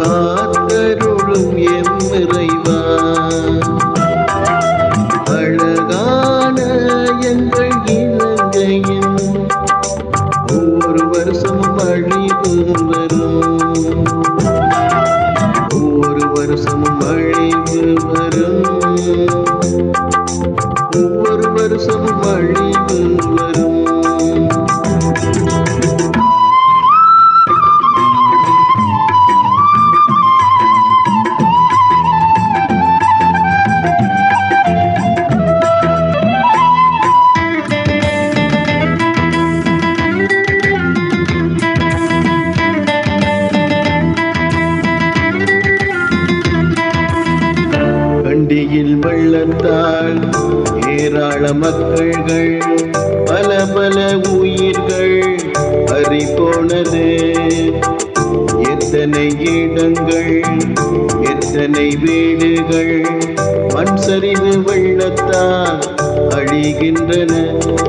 காத்தருளும் எம் இறைவா. அழகான எங்கள் இலங்கையின் ஒவ்வொரு வருஷம் மழை வரும். ஒவ்வொரு வருஷம் மழை கண்டியில் வெள்ளத்தால் ஏராள மக்கள்கள் பல பல உயிர்கள் அறிபோனது எத்தனை இடங்கள் எத்தனை வீடுகள் மண் சரிவு வெள்ளத்தால் அழிகின்றன.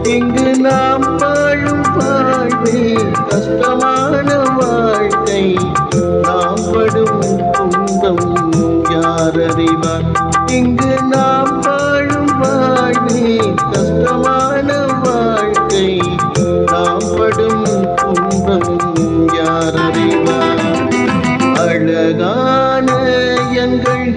இங்கு நாம் வாழும் வாழ்வே கஷ்டமான வாழ்க்கை. நாம் படும் துன்பம் யாரறிவார் இங்கு நாம் வாழும் வாழ்வே கஷ்டமான வாழ்க்கை. நாம் படும் துன்பம் யார் அறிவார்? அழகான எங்கள்